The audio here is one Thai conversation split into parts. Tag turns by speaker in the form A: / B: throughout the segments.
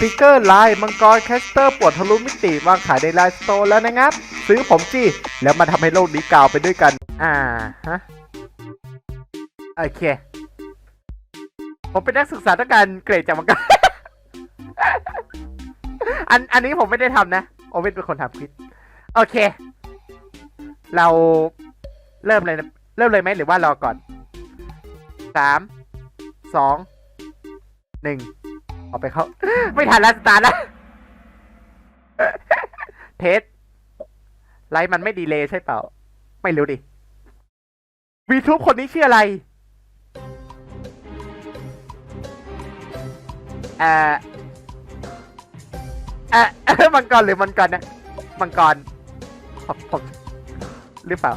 A: ติกเกอร์ลายมังกรแคสเตอร์ปวดทะลุมิติวางขายในไลน์สโตร์แล้วนะครับ ซื้อผมจีแล้วมาทำให้โลกนี้กาวไปด้วยกัน อ่าฮะ โอเค ผมเป็นนักศึกษาต้องการเกรดจากมังกรอันอันนี้ผมไม่ได้ทำนะ โอเวนเป็นคนทำคลิป โอเค เราเริ่มเลยนะเริ่มเลยไหมหรือว่ารอก่อนสามสองหนึ่ง ออกไปเขาไม่ทันแล้วสตาร์ทแล้วเทสไลฟ์มันไม่ดีเลยใช่เปล่า ไม่รู้ดิวีทูบคนนี้ชื่ออะไร เอ่อเอ่อมังกรหรือมังกรนะมังกรผมผมหรือเปล่า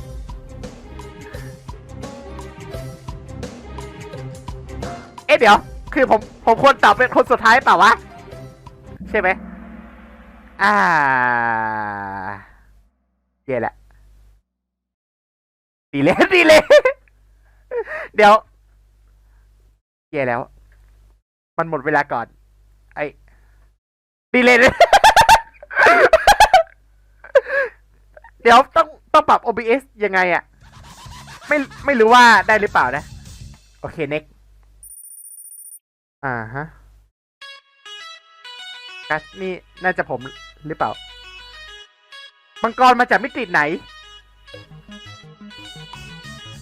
A: เอ๊ะเดี๋ยว คือผมผมควรตอบเป็นคนสุดท้ายเปล่าวะ ใช่ไหมอ่าเย่แหละดีเลยดีเลยเดี๋ยวเย่แล้ว มันหมดเวลาก่อน ไอ้ดีเลยเดี๋ยวต้องต้องปรับ OBS ยังไงอะไม่ไม่รู้ว่าได้หรือเปล่านะ โอเค next อ่าฮะกัสนี่น่าจะผมหรือเปล่า มังกรมาจากมิติไหน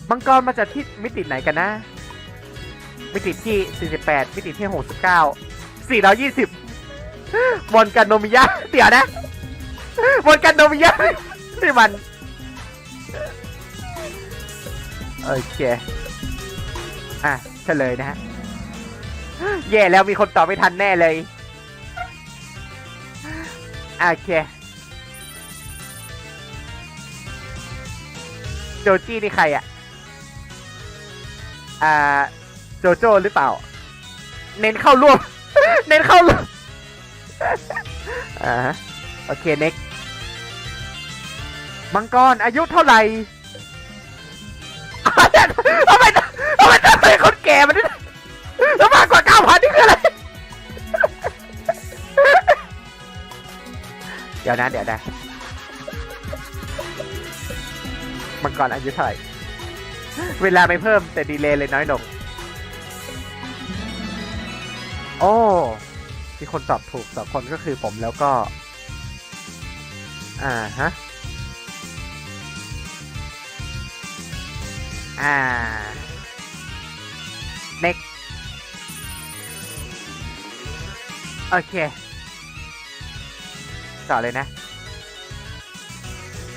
A: มังกรมาจากที่มิติไหนกันนะ มิติที่ 48 มิติที่ 69 420บนกันโนมิยะเดี๋ยวนะบนกันโนมิยะนี่มัน โอเค อะเฉลยนะฮะ แย่แล้วมีคนตอบไม่ทันแน่เลยโอเคโจจี้นี่ใครอะอ่าโจโจ้หรือเปล่า เน้นเข้าร่วม เน้นเข้าร่วมอ่าโอเคเน็กมังกรอายุเท่าไหร่ทำไมทำไมทำไมคนแก่มันนี่แล้วมากกว่าเก้า ดี๋ยวนะ เดี๋ยวนะมังกรอายุเท่าไหร่เวลาไม่เพิ่มแต่ดีเลย์เลยน้อยลง โอ้มีคนตอบถูกสองคนก็คือผมแล้วก็ อ่าฮะ อ่า next โอเค ต่อเลยนะ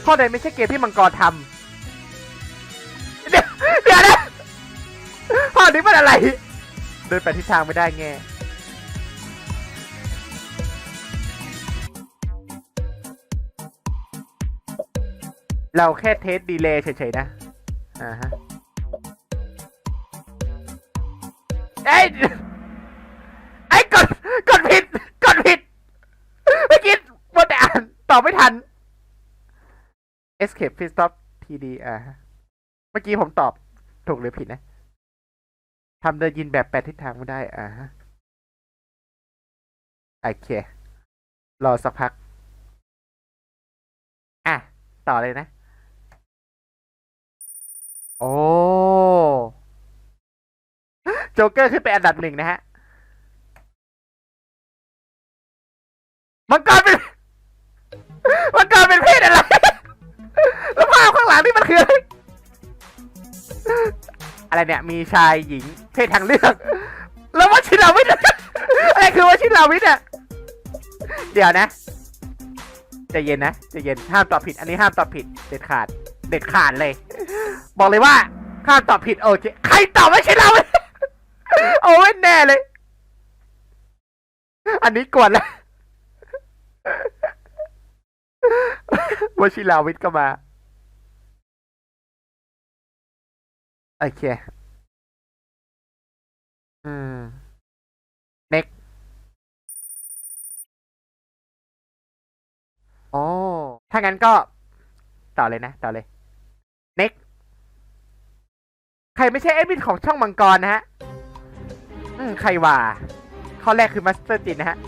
A: ข้อใดไม่ใช่เกมที่มังกรทำเดี๋ยวเดี๋ยวนะข้อนี้มันอะไร เดินไปทิศทางไม่ได้แง่เราแค่เทสดีเลย์เฉยๆนะ อ่าฮะ เอ้ยไอ้ยกดกดผิด กดผิด เมื่อกี้มัวแต่อ่านตอบ ไม่ทัน escape please stop td อ่าเมื่อกี้ผมตอบถูกหรือผิดนะทำเดินยินแบบแปดทิศทางไม่ได้ อ่าฮะโอเค รอสักพัก อะ ต่อเลยนะ โอ้โจ๊กเกอร์ขึ้นไปอันดับหนึ่งนะฮะมังกรเป็น มังกรเป็นเพศอะไร แล้วภาพข้างหลังนี่มันคืออะไรอะไรเนี่ย มีชายหญิงเพศทางเลือก แล้ววชิราวิทย์อะไรคือวชิราวิทย์อะเดี๋ยวนะใจะเย็นนะใจะเย็นห้ามตอบผิด อันนี้ห้ามตอบผิด เด็ดขาด เด็ดขาดเลย บอกเลยว่าห้ามตอบผิดโอเคใครตอบไม่ใช่เราโอ้ยแน่เลย อันนี้กวนแล้ว วชิราวิทย์ก็มา โอเค อืม next โอ้ถ้างั้นก็ ต่อเลยนะ ต่อเลย next ใครไม่ใช่แอดมินของช่องมังกรนะฮะ อืม ใครว่า ข้อแรกคือมาสเตอร์จินนะฮะ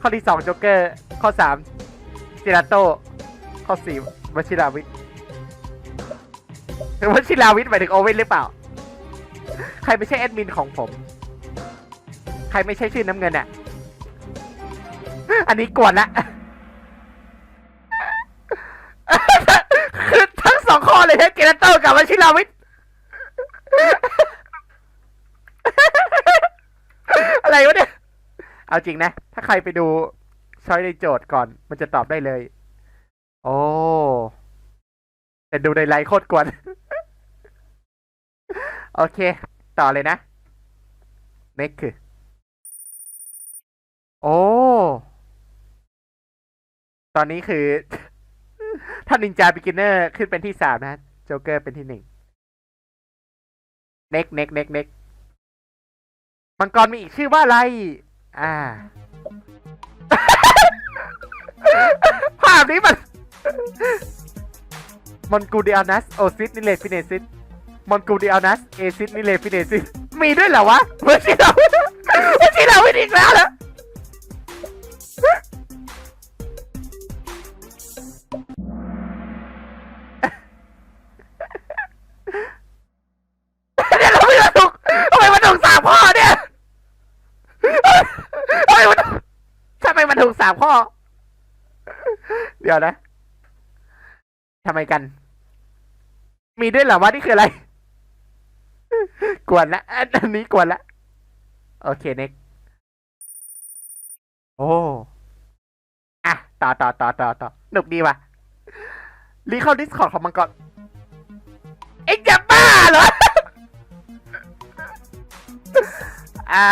A: ข้อที่สองโจ๊กเกอร์ ข้อสาม จราโต้ข้อสี่วชิราวิทย์วชิราวิทย์หมายถึงโอเว่นหรือเปล่า ใครไม่ใช่แอดมินของผม ใครไม่ใช่ชื่อน้ำเงินอะ อันนี้กวนละคือทั้งสองข้อเลยนะเกเรโต้กับวชิราวิทย์อะไรวะเนี่ย เอาจริงนะ ถ้าใครไปดู ช้อยในโจทย์ก่อน มันจะตอบได้เลย โอ้แต่ดูในไลน์โคตรกวน โอเค ต่อเลยนะเน็กคือโอ้ ตอนนี้คือถ้านินจา b ิ g เนอร์ขึ้นเป็นที่สามนะโจ๊กเกอร์เป็นที่หนึ่งเน็กเน็กเน็กเน็กมังกรมีอีกชื่อว่าอะไร อ่า ภาพนี้มันมอนกูเดียนัสโอซิสนิเลฟิเนซิสมอนกูเดียนัสเอซิสนิเลฟิเนซิสมีด้วยเหรอวะเมื่อที่เราเมื่อที่เราไม่อีกแล้วเหรอเนี่ยเราไม่ถูกทำไมมันถูกสามข้อ ดี๋ยวนะทำไมกัน มีด้วยเหรอวะนี่คืออะไร กวนละอันนี้กวนละ โอเคเน็กโอ้อะต่อต่อต่อต่อต่อหนุกดีว่ะรีเข้าดิสคอร์ดของมังกรเอ็งจะบ้าเหรออ่า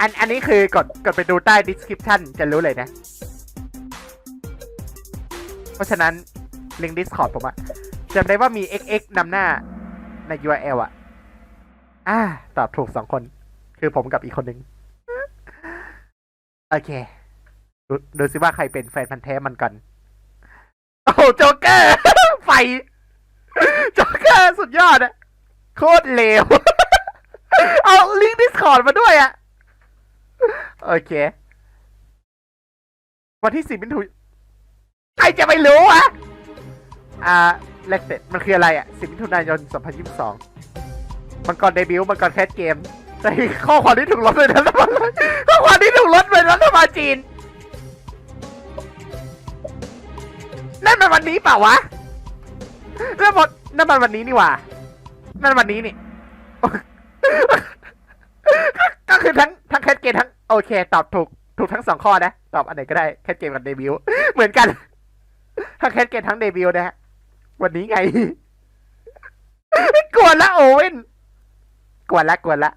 A: อันอันนี้คือกดกดไปดูใต้ description จะรู้เลยนะ เพราะฉะนั้นลิงก์ Discord ผมอะจำได้ว่ามี xx นำหน้าใน URL อะอ่า ตอบถูกสองคน คือผมกับอีกคนหนึ่งโอเค ดูดูซิว่าใครเป็นแฟนพันธ์แท้มันกัน โอ้โจ๊กเกอร์ ไฟ โจ๊กเกอร์สุดยอดอะโคตรเลว เอาลิงก์ Discord มาด้วยอะ โอเค วันที่สิบมิถุนใครจะไปรู้วะอ่าเลกเต็ดมันคืออะไรอะสิบมิถุนายน2022มันก่อนเดบิวต์มันก่อนแคสเกมแต่ข้อความที่ถูกลดเป็นรัฐบาลข้อความที่ถูกลดเป็นรัฐบาลจีนนั่นมันวันนี้เปล่าวะนั่นมันนั่นมันวันนี้นี่หว่า นั่นวันนี้นี่ ก็คือทั้ง แคทเกมทั้งโอเค ตอบถูกถูกทั้งสองข้อนะ ตอบอันไหนก็ได้แคทเกมกับเดบิวต์เหมือนกันทั้งแคทเกมทั้งเดบิวต์นะฮะวันนี้ไงกวนละโอเว่นกวนละกวนละ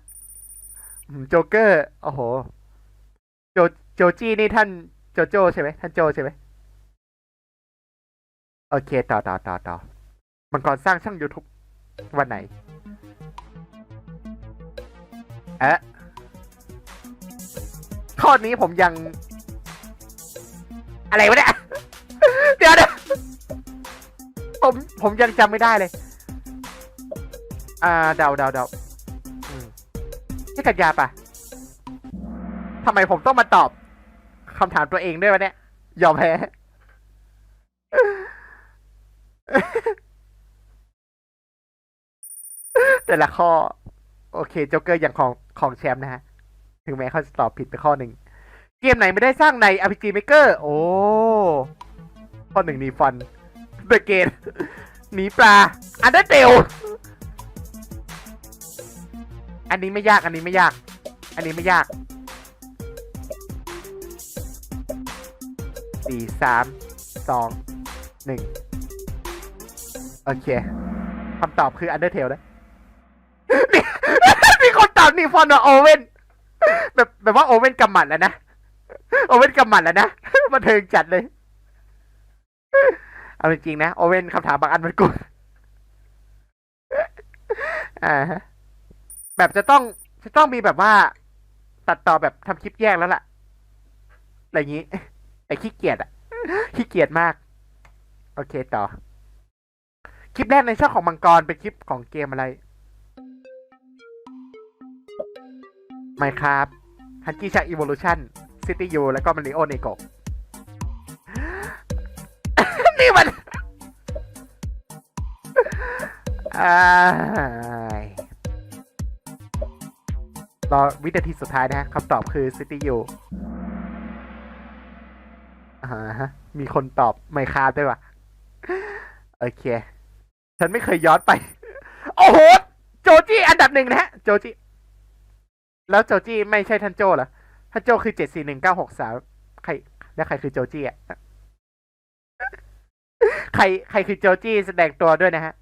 A: โจเกอร์โอ้โห โจโจจี้นี่ท่านโจโจใช่ไหมท่านโจใช่ไหมโอเค ต่อต่อต่อต่อมังกรสร้างช่อง YouTube วันไหน เอ๊ะ ข้อนี้ผมยัง อะไรวะเนี่ย เดี๋ยวเดี๋ยวผมผมยังจำไม่ได้เลย อ่าเดาเดาเดาอืมนี่กัญญาปะทำไมผมต้องมาตอบคำถามตัวเองด้วยวะเนี่ย ยอมแพ้แต่ละข้อ โอเค โจ๊กเกอร์อย่างของของแชมป์นะฮะ ถึงแม้เขาจะตอบผิดไปข้อหนึ่ง เกมไหนไม่ได้สร้างใน RPG Maker โอ้ ข้อหนึ่งนีฟอนเดอะเกตหนีปลา อันเดอร์เตลอันนี้ไม่ยาก อันนี้ไม่ยาก อันนี้ไม่ยากสี่สามสองหนึ่งโอเคคำตอบคือ Undertale นะมีมีคนตอบนี่ฟอนว่าโอเว่น แบบแบบว่าโอเว่นกำหมัดแล้วนะ โอเว่นกำหมัดแล้วนะบันเทิงจัดเลย เอาจริงๆนะ โอเว่นคำถามบางอันมันกูอ่าแบบจะต้องจะต้องมีแบบว่า ตัดต่อแบบทำคลิปแยกแล้วล่ะอะไรอย่างนี้แต่ขี้เกียจอะขี้เกียจมาก โอเคต่อ คลิปแรกในช่องของมังกรเป็นคลิปของเกมอะไร Minecraft ฮันกี้ชัก Evolution City U แล้วก็มาริโอเนโกนี่มันรอวินาทีสุดท้ายนะฮะคำตอบคือ City U อ่าฮะมีคนตอบไมคาด้วยว่ะโอเค ฉันไม่เคยย้อนไป โอ้โห โจจี้อันดับหนึ่งนะฮะ โจจี้ แล้วโจจี้ไม่ใช่ท่านโจเหรอท่านโจคือเจ็ดสี่หนึ่งเก้าหกสามใคร แล้วใครคือโจจี้อะใครใครคือโจจี้แสดงตัวด้วยนะฮะ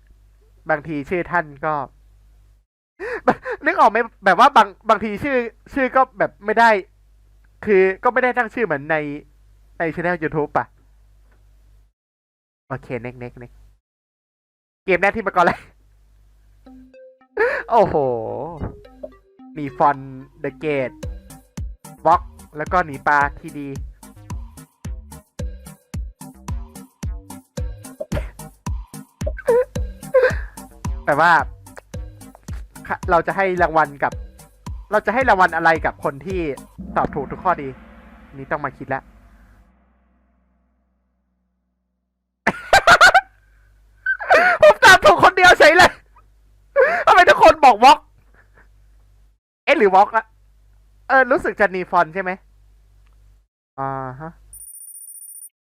A: บางทีชื่อท่านก็ นึกออกไหมแบบว่าบางบางทีชื่อ ชื่อก็แบบไม่ได้ คือก็ไม่ได้ตั้งชื่อเหมือนในในช่อง YouTube ป่ะ โอเคเน็กเน็กเน็กเกมแรกที่มาก่อนเลย โอ้โห มีฟอนเดอะเกตบล็อก แล้วก็หนีปลาทีดี แต่ว่า เราจะให้รางวัลกับ เราจะให้รางวัลอะไรกับคนที่ตอบถูกทุกข้อดี นี่ต้องมาคิดแล้ว ผมตอบถูกคนเดียวเฉยเลยทำไมทุกคนบอกวอกเอ๊ะ หรือวอกอะเออ รู้สึกจะนีฟอนใช่ไหมอ่าฮะ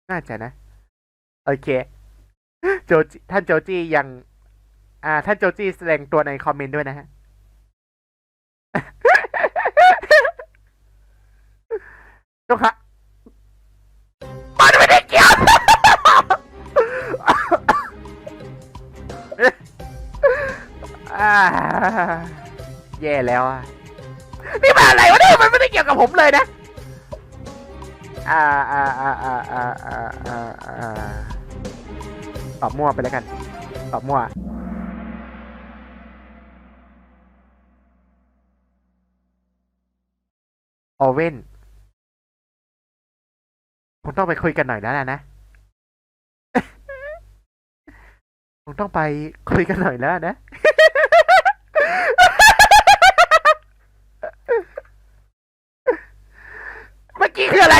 A: น่าจะนะ โอเคโจจท่านโจจี้ยัง อ่า ท่านโจจี้แสดงตัวในคอมเมนต์ด้วยนะฮะทุกครับมันไม่ได้เกี่ยวอ่าแย่แล้วอะ นี่มันอะไรวะเนี่ยมันไม่ได้เกี่ยวกับผมเลยนะ อ่าอ่าอ่าอ่าอ่าอ่าอ่าอ่าตอบมั่วไปแล้วกัน ตอบมั่วโอเว่นคงต้องไปคุยกันหน่อยแล้วล่ะนะคงต้องไปคุยกันหน่อยแล้วนะ เมื่อ กี้คืออะไร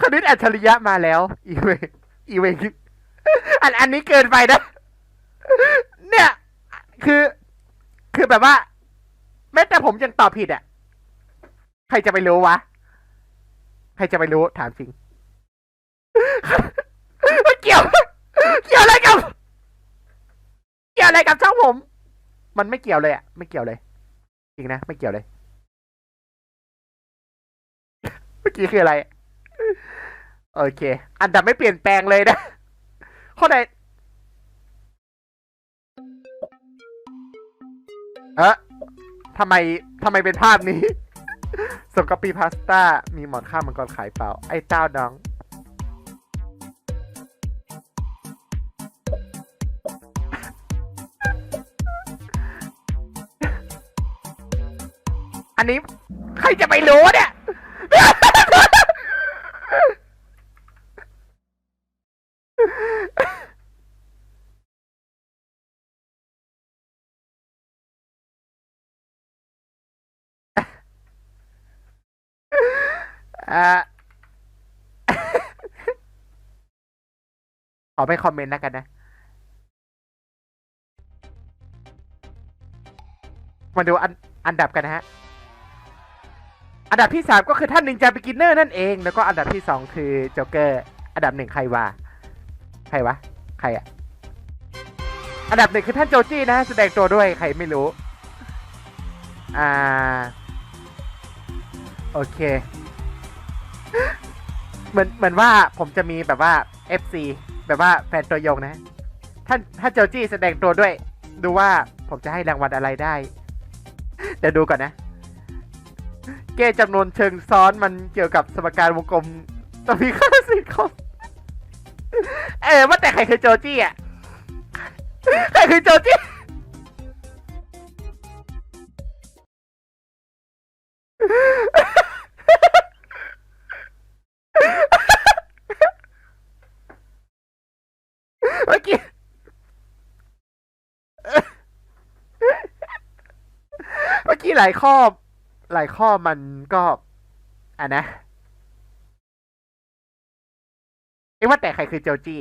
A: คณิตอัจฉริยะมาแล้ว อีเวอีเวอันอันนี้เกินไปนะ เนี่ย คือ คือแบบว่า แม้แต่ผมยังตอบผิดอะ ใครจะไปรู้วะ ใครจะไปรู้ถามจริงไม่เกี่ยว เกี่ยวอะไรกับ เกี่ยวอะไรกับช่องผม มันไม่เกี่ยวเลยอะ ไม่เกี่ยวเลย จริงนะ ไม่เกี่ยวเลย มื่อกี้คืออะไร โอเค อันดับไม่เปลี่ยนแปลงเลยนะ ข้อใดเอะทำไมทำไมเป็นภาพนี้สมกับปีพาสต้า มีหมอนข้าวมังกรขายเปล่า ไอ้เต้าน้อง อันนี้ ใครจะไปรู้เนี่ย อ่าขอไปคอมเมนต์แล้วกันนะ มาดูอันอันดับกันนะฮะ อันดับที่สามก็คือท่านนินจาบิกินเนอร์นั่นเอง แล้วก็อันดับที่สองคือโจ๊กเกอร์ อันดับหนึ่งใครวะ ใครวะ ใครอะอันดับหนึ่งคือท่านโจจี้นะฮะแสดงตัวด้วยใครไม่รู้ อ่า โอเค เหมือนเหมือนว่าผมจะมีแบบว่า FC แบบว่าแฟนตัวยงนะ ท่านท่านโจจี้แสดงตัวด้วย ดูว่าผมจะให้รางวัลอะไรได้ เดี๋ยวดูก่อนนะ เกณฑ์จำนวนเชิงซ้อนมันเกี่ยวกับสมการวงกลมต้องมีค่าสิคอเออว่าแต่ใครคือโจจี้อะใครคือโจจี้เมื่อกี้เมื่อกี้หลายข้อ หลายข้อมันก็อะนะเอ๊ะว่าแต่ใครคือเจลจี้